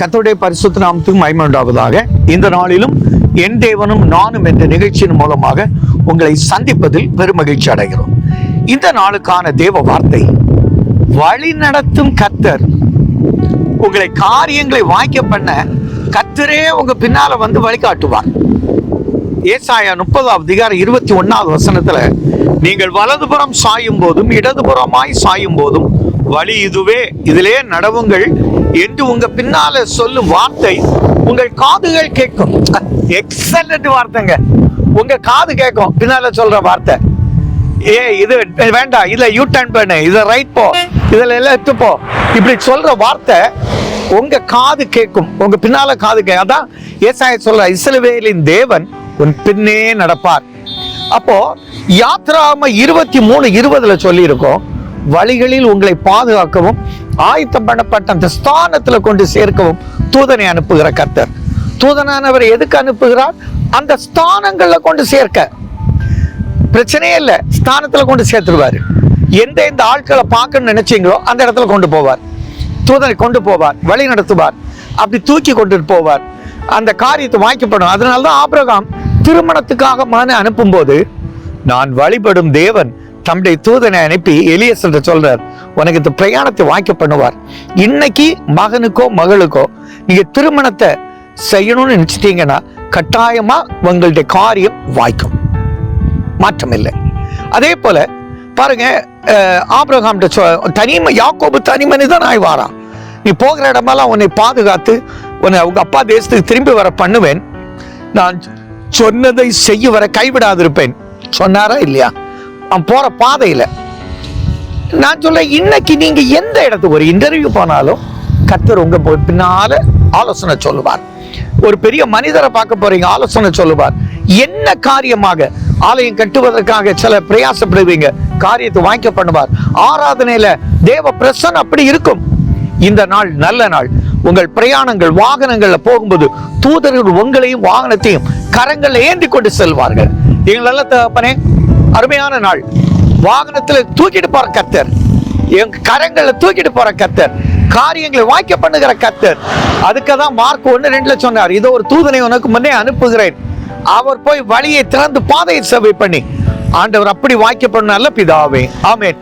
கத்தோடைய பரிசுத்த நாமத்துக்கு மகிமை உண்டாவதாக இந்த நாளிலும் என் தேவனும் நானும் என்ற நிகழ்ச்சியின் மூலமாக உங்களை சந்திப்பதில் பெருமகிழ்ச்சி அடைகிறோம். இந்த நாளுக்கான தேவ வார்த்தை வழி நடத்தும் கத்தர் உங்களை காரியங்களை வாய்க்க பண்ண கத்தரே உங்க பின்னால வந்து வழிகாட்டுவார். ஏசாயா முப்பதாவது அதிகாரம் இருபத்தி ஒன்னாவது வசனத்துல நீங்கள் வலதுபுறம் சாயும் போதும் இடதுபுறமாய் சாயும் போதும் வழி இதுவே. இதிலே நடவுங்கள் என்று உங்க பின்னால சொல்லும் வார்த்தை உங்கள் காதுகள் கேட்கும். எக்ஸலண்ட் வார்த்தைங்க. உங்க காது கேட்கும். பின்னால சொல்ற வார்த்தை. ஏ இது வேண்டாம் இதுல யூ டர்ன் பண்ணு. இதை ரைட் போ. இதுல எல்லாம் எடுத்து போ. இப்படி சொல்ற வார்த்தை உங்க காது கேட்கும். உங்க பின்னால காது கே அதான் ஏசாய சொல்ற இஸ்ரவேலின் தேவன் உன் பின்னே நடப்பார். அப்போ யாத்ராம இருபத்தி மூணு இருபதுல சொல்லி இருக்கோம் வழிகளில் உங்களை பாதுகாக்கவும் ஆயத்தம் பண்ணப்பட்ட அந்த ஸ்தானத்துல கொண்டு சேர்க்கவும் தூதனை அனுப்புகிற கர்த்தர். தூதனானவர் எதுக்கு அனுப்புகிறார்? அந்த ஸ்தானங்கள்ல கொண்டு சேர்க்க. பிரச்சனையே இல்லை ஸ்தானத்துல கொண்டு சேர்த்துருவார். எந்த எந்த ஆட்களை பார்க்கணும்னு நினைச்சீங்களோ அந்த இடத்துல கொண்டு போவார். தூதனை கொண்டு போவார் வழி நடத்துவார். அப்படி தூக்கி கொண்டு போவார். அந்த காரியத்தை வாய்க்கப்படும் அதனால தான் ஆபிரகாம் திருமணத்துக்காக மகனை அனுப்பும்போது நான் வழிபடும் தேவன் தம்முடைய தூதனை அனுப்பி எலியசன்ற சொல்றார் உனக்கு இந்த பிரயாணத்தை வாய்க்க பண்ணுவார். இன்னைக்கு மகனுக்கோ மகளுக்கோ நீங்க திருமணத்தை செய்யணும்னு நினைச்சிட்டீங்கன்னா கட்டாயமா உங்களுடைய காரியம் வாய்க்கும். மாற்றம் இல்லை அதே போல பாருங்க ஆப்ரஹாம் தனிமை யாக்கோபு தனி மனிதன் ஆய் வாரா நீ போகிற இடமெல்லாம் உன்னை பாதுகாத்து உன்னை அவங்க அப்பா தேசத்துக்கு திரும்பி வர பண்ணுவேன். நான் சொன்னதை செய்ய வர கைவிடாதிருப்பேன். சொன்னாரா இல்லையா? நான் போற பாதையில. நான் சொல்ல இன்னைக்கு நீங்க எந்த இடத்துக்கு ஒரு இன்டர்வியூ போனாலும் கத்தர் உங்க போ- பின்னால ஆலோசனை சொல்லுவார். ஒரு பெரிய மனிதரை பார்க்க போறீங்க ஆலோசனை சொல்லுவார். என்ன காரியமாக ஆலயம் கட்டுவதற்காக சில பிரயாசப்படுவீங்க காரியத்தை வாங்கிக்க பண்ணுவார். ஆராதனையில தேவ பிரசன் அப்படி இருக்கும். இந்த நாள் நல்ல நாள். உங்கள் பிரயாணங்கள் வாகனங்கள்ல போகும்போது தூதர்கள் உங்களையும் வாகனத்தையும் கரங்களை ஏந்தி கொண்டு செல்வார்கள். எங்களெல்லாம் நல்ல தகப்பனே அருமையான நாள். வாகனத்துல தூக்கிட்டு போற கத்தர். என் கரங்களை தூக்கிட்டு போற கத்தர். காரியங்களை வாய்க்க பண்ணுகிற கத்தர். அதுக்கு தான் மார்க் ஒன்னு ரெண்டுல சொன்னார் இதோ ஒரு தூதனை உனக்கு முன்னே அனுப்புகிறேன். அவர் போய் வழியை திறந்து பாதையை சபை பண்ணி. ஆண்டவர் அப்படி வாய்க்க பண்ணால பிதாவே. ஆமேன்.